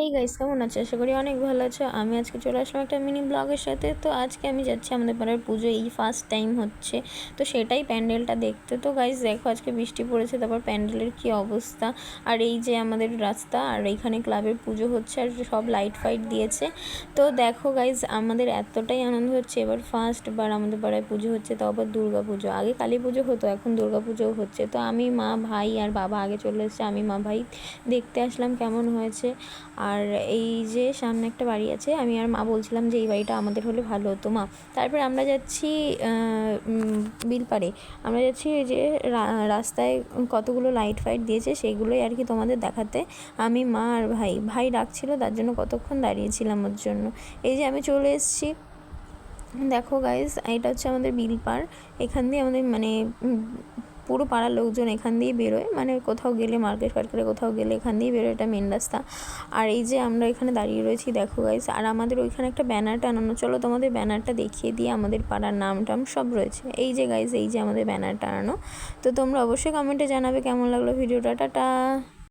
এই গাইস কেমন আছে? আশা করি অনেক ভালো আছো। আমি আজকে চলে আসলাম একটা মিনি ব্লগের সাথে। তো আজকে আমি যাচ্ছি আমাদের পাড়ার পুজো এই ফার্স্ট টাইম হচ্ছে। তো সেটাই প্যান্ডেলটা দেখতে। তো গাইস দেখো আজকে বৃষ্টি পড়েছে, তারপর প্যান্ডেলের কি অবস্থা। আর এই যে আমাদের রাস্তা, আর এইখানে ক্লাবের পুজো হচ্ছে, আর সব লাইট ফাইট দিয়েছে। তো দেখো গাইস আমাদের এতটাই আনন্দ হচ্ছে। এবার ফার্স্ট বার আমাদের পাড়ায় পুজো হচ্ছে তো আবার দুর্গা পুজো। আগে কালী পুজো হতো, এখন দুর্গা পুজোও হচ্ছে। তো আমি মা, ভাই আর বাবা আগে চলে এসেছে। আমি মা, ভাই, দেখতে আসলাম কেমন হয়েছে। আর এই যে সামনে একটা বাড়ি আছে, আমি আর মা বলছিলাম যে এই বাড়িটা আমাদের হলে ভালো হতো, মা। তারপরে আমরা যাচ্ছি বিলপাড়ে। আমরা যাচ্ছি যে রাস্তায় কতগুলো লাইট ফাইট দিয়েছে, সেগুলোই আর কি তোমাদের দেখাতে। আমি, মা আর ভাই ভাই ডাকছিল, তার জন্য কতক্ষণ দাঁড়িয়েছিলাম ওর জন্য। এই যে আমি চলে এসেছি। দেখো গাইজ এটা হচ্ছে আমাদের বিলপাড়। এখান দিয়ে আমাদের মানে পুরো পাড়ার লোকজন এখান দিয়েই বেরোয়। মানে কোথাও গেলে মার্কেট ফার্কেটে কোথাও গেলে এখান দিয়েই বেরোয়, এটা মেন রাস্তা। আর এই যে আমরা এখানে দাঁড়িয়ে রয়েছি, দেখো গাইস আর আমাদের ওইখানে একটা ব্যানার টানানো। চলো তোমাদের ব্যানারটা দেখিয়ে দিয়ে আমাদের পাড়ার নাম টাম সব রয়েছে। এই যে গাইস এই যে আমাদের ব্যানার টানানো। তো তোমরা অবশ্যই কমেন্টে জানাবে কেমন লাগল ভিডিওটা টাটা!